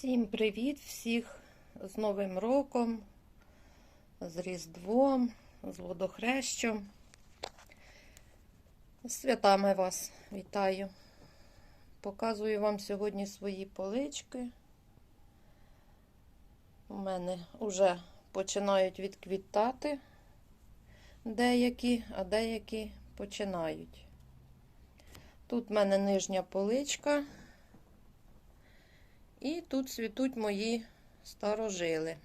Всім привіт, всіх з Новим роком, з Різдвом, з водохрещем. З святами вас вітаю. Показую вам сьогодні свої полички. У мене вже починають відквітати деякі, а деякі починають. Тут в мене нижня поличка. І тут цвітуть мої старожили.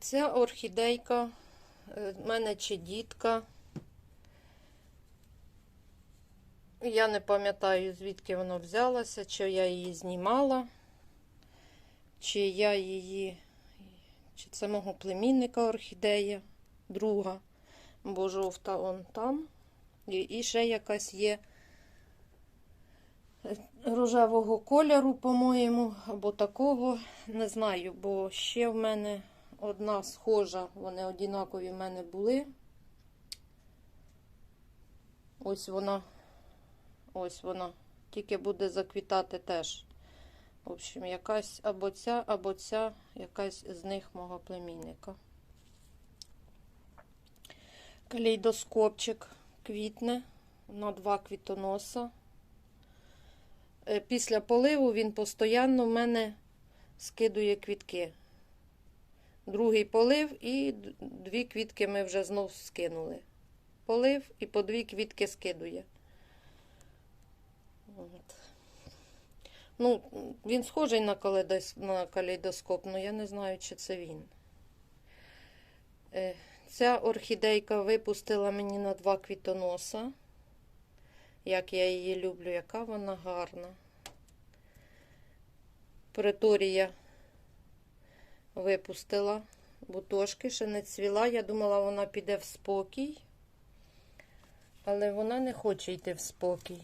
Ця орхідейка е, в мене чи дітка. Я не пам'ятаю, звідки вона взялася, чи я її знімала, чи я її, чи це мого племінника орхідея, друга, бо жовта он там. І, ще якась є рожевого кольору, по-моєму, або такого, не знаю, бо ще в мене одна схожа, вони однакові в мене були. Ось вона, ось вона, тільки буде заквітати теж. В общем, якась або ця, або ця, якась з них мого племінника. Калейдоскопчик квітне на два квітоноса. Е, Після поливу він постійно в мене скидує квітки. Другий полив і дві квітки ми вже знов скинули. Полив і по дві квітки скидує. От. Ну, він схожий на, калейдос... на калейдоскоп, але я не знаю, чи це він. Ця орхідейка випустила мені на два квітоноса. Як я її люблю, яка вона гарна. Преторія випустила бутошки, ще не цвіла. Я думала, вона піде в спокій, але вона не хоче йти в спокій.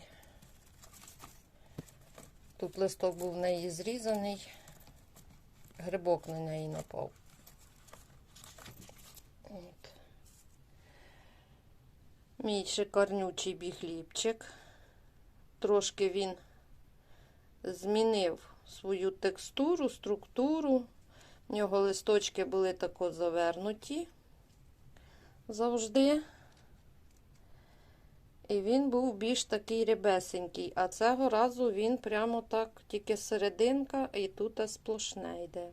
Тут листок був в неї зрізаний, грибок на неї напав. От. Мій шикарнючий бігліпчик. Трошки він змінив свою текстуру, структуру. В нього листочки були тако завернуті завжди. І він був більш такий рябесенький, а цього разу він прямо так, тільки серединка, і тут сплошне йде.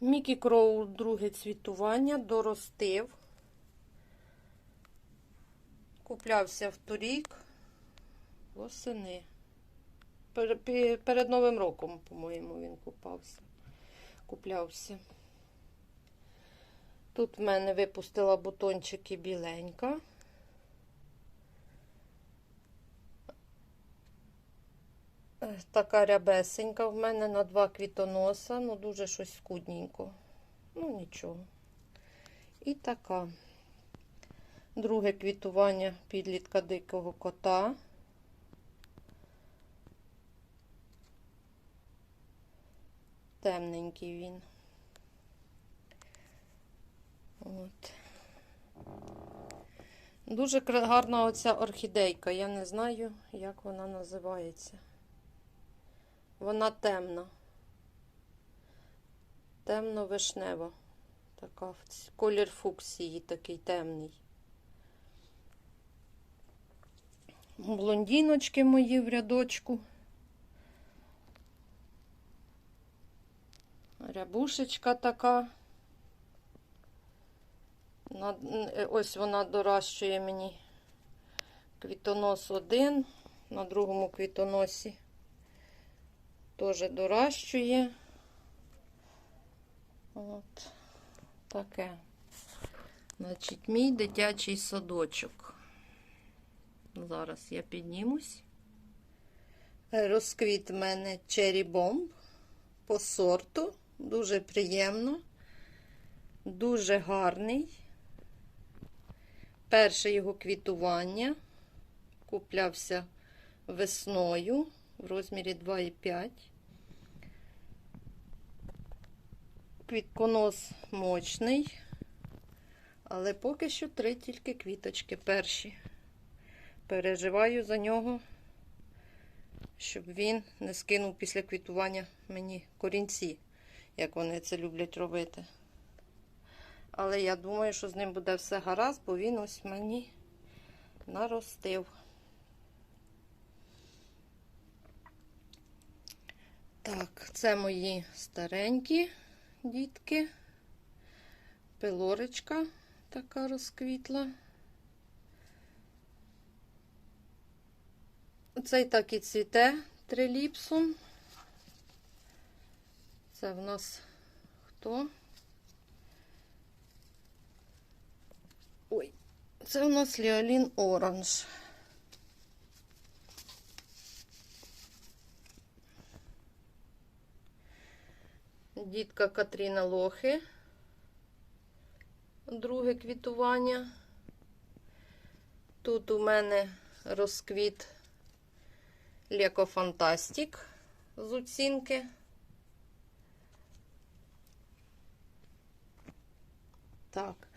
Мікі Кроу друге цвітування доростив. Куплявся в торік восени. Перед Новим роком, по-моєму, він купався. Куплявся. Тут в мене випустила бутончики біленька. Така рябесенька в мене на два квітоноса, ну дуже щось скудненько. Ну, нічого. І така. Друге квітування підлітка дикого кота. Темненький він. От. Дуже гарна оця орхідейка. Я не знаю, як вона називається. Вона темна. Темно-вишнева. Така колір фуксії такий темний. Блондіночки мої в рядочку. Рябушечка така. Ось вона доращує мені квітонос один на другому квітоносі теж доращує. От таке. Значить, мій дитячий садочок. Зараз я піднімусь. Розквіт в мене Bomb по сорту. Дуже приємно, дуже гарний. Перше його квітування куплявся весною в розмірі 2,5. Квітконос мощний, але поки що три тільки квіточки перші. Переживаю за нього, щоб він не скинув після квітування мені корінці, як вони це люблять робити. Але я думаю, що з ним буде все гаразд, бо він ось мені наростив. Так, це мої старенькі дітки. Пилорочка така розквітла. Цей так і цвіте триліпсом. Це в нас хто? Ой, це у нас Ліолін Оранж. Дітка Катріна Лохи. Друге квітування. Тут у мене розквіт Леко Фантастик з оцінки. Так.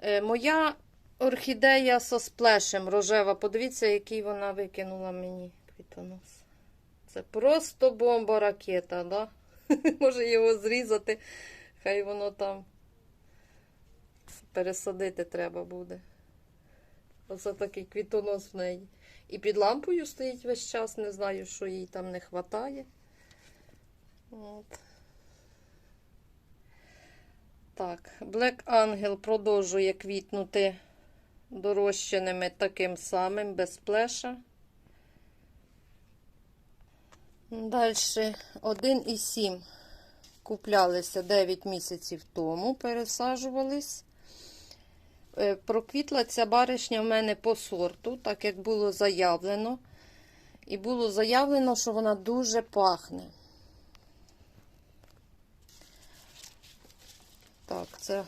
Е, моя орхідея со сплешем рожева. Подивіться, який вона викинула мені квітонос. Це просто бомба ракета, да? Може його зрізати, хай воно там пересадити треба буде. Оце такий квітонос в неї. І під лампою стоїть весь час, не знаю, що їй там не вистачає. От. Так, Black Angel продовжує квітнути дорощеними таким самим, без плеша. Далі 1,7 куплялися 9 місяців тому, пересаджувались. Е, Проквітла ця баришня в мене по сорту, так як було заявлено. І було заявлено, що вона дуже пахне. Так, це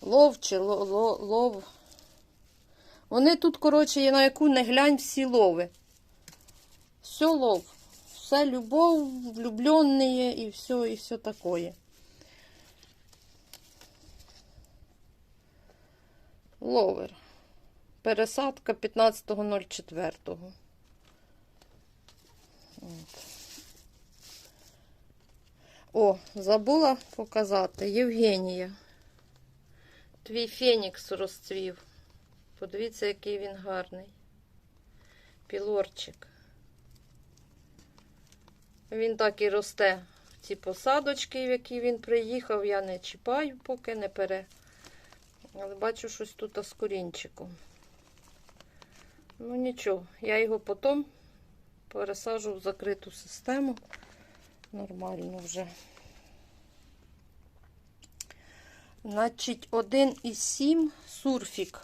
лов чи ло, ло, лов. Вони тут, коротше, на яку не глянь всі лови. Все лов. Все любов, влюбленные і все, і все такое. Ловер. Пересадка 15.04. О, забула показати. Євгенія. Твій фенікс розцвів. Подивіться, який він гарний. Пілорчик. Він так і росте ці посадочки, в які він приїхав. Я не чіпаю, поки не пере. Але бачу щось тут з корінчиком. Ну нічого, я його потім пересаджу в закриту систему. Нормально вже. Значить, 1,7 сурфік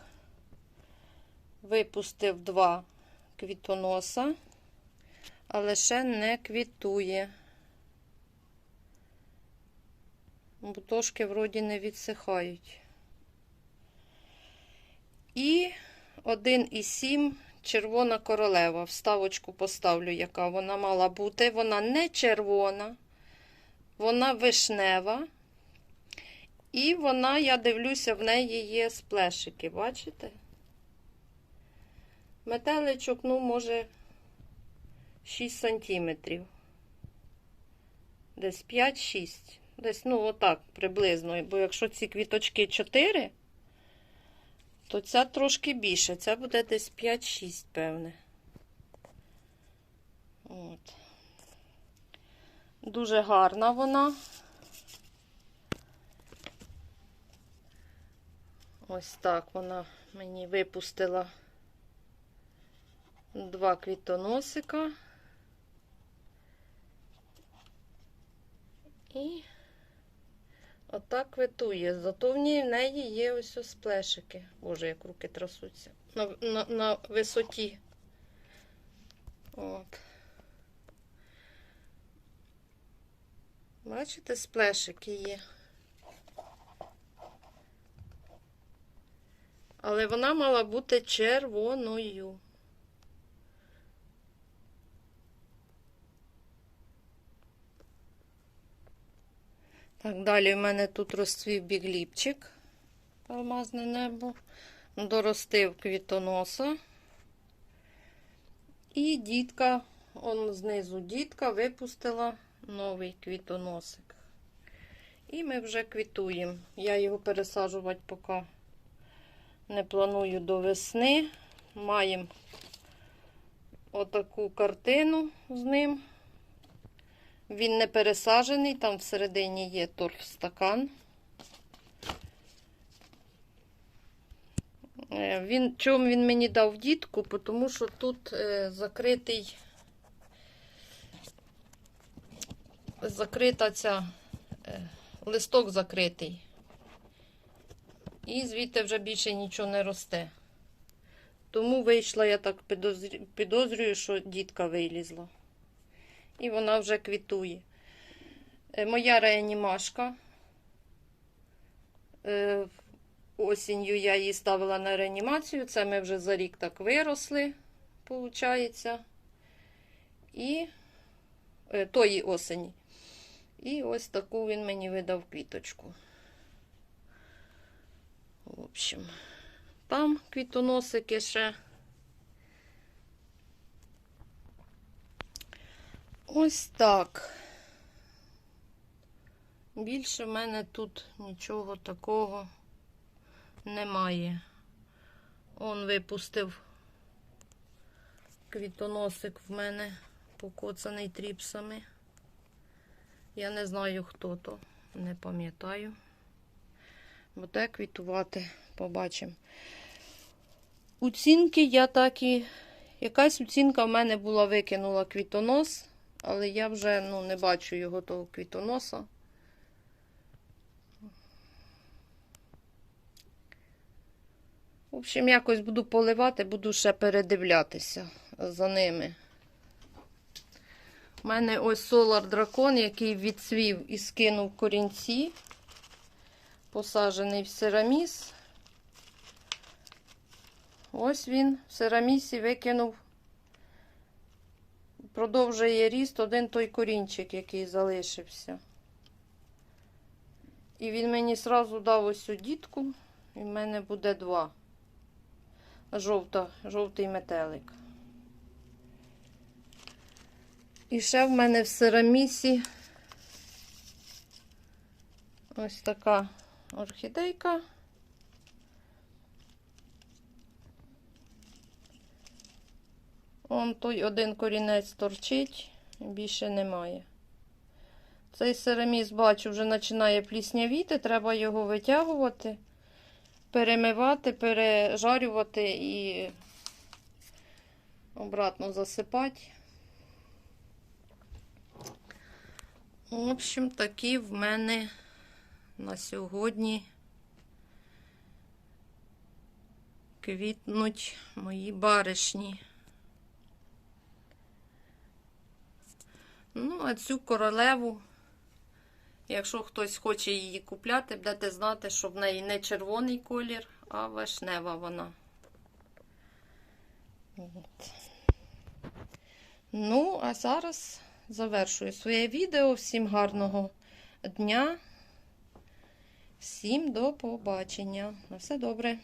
випустив два квітоноса, але ще не квітує. Бутошки вроді не відсихають. І 1,7 червона королева. Вставочку поставлю, яка вона мала бути. Вона не червона, вона вишнева. І вона, я дивлюся, в неї є сплешики, бачите? Метеличок, ну, може, 6 сантиметрів. Десь 5-6. Десь, ну, отак, приблизно. Бо якщо ці квіточки 4, то ця трошки більше. Ця буде десь 5-6, певне. От. Дуже гарна вона. Ось так вона мені випустила два квітоносика. І отак квітує. Зато в ній в неї є ось ось сплешики. Боже, як руки трасуться. На, на, на висоті. От. Бачите, сплешики є. Але вона мала бути червоною. Так, далі в мене тут розцвів бігліпчик, алмазне небо, доростив квітоноса І дітка, он знизу дітка випустила новий квітоносик. І ми вже квітуємо. Я його пересаджувати поки не планую до весни. Маємо отаку картину з ним. Він не пересаджений, там всередині є торфстакан. Е, Він, чому він мені дав дітку? Тому що тут е, закритий, закрита ця, е, листок закритий. І звідти вже більше нічого не росте. Тому вийшла, я так підозрю- підозрюю, що дітка вилізла. І вона вже квітує. Е, Моя реанімашка. Е, Осінню я її ставила на реанімацію. Це ми вже за рік так виросли, виходить. І е, тої осені. І ось таку він мені видав квіточку. В общем, там квітоносики ще. Ось так. Більше в мене тут нічого такого немає. Он випустив квітоносик в мене покоцаний тріпсами. Я не знаю, хто то, не пам'ятаю. Буде квітувати, побачимо. Оцінки я так і. Якась оцінка в мене була викинула квітонос, але я вже ну, не бачу його того квітоноса. В общем, якось буду поливати, буду ще передивлятися за ними. У мене ось Solar Дракон, який відцвів і скинув корінці, посаджений в сераміс. Ось він в серамісі викинув, продовжує ріст один той корінчик, який залишився. І він мені сразу дав ось цю дітку, і в мене буде два. Жовта, жовтий метелик. І ще в мене в серамісі ось така орхідейка. Он той один корінець торчить, більше немає. Цей сераміс, бачу, вже починає пліснявіти, треба його витягувати, перемивати, пережарювати і обратно засипати. В общем, такі в мене на сьогодні квітнуть мої баришні. Ну, а цю королеву, якщо хтось хоче її купляти, будете знати, що в неї не червоний колір, а вишнева вона. От. Ну, а зараз завершую своє відео. Всім гарного дня. Всім до побачення. На все добре.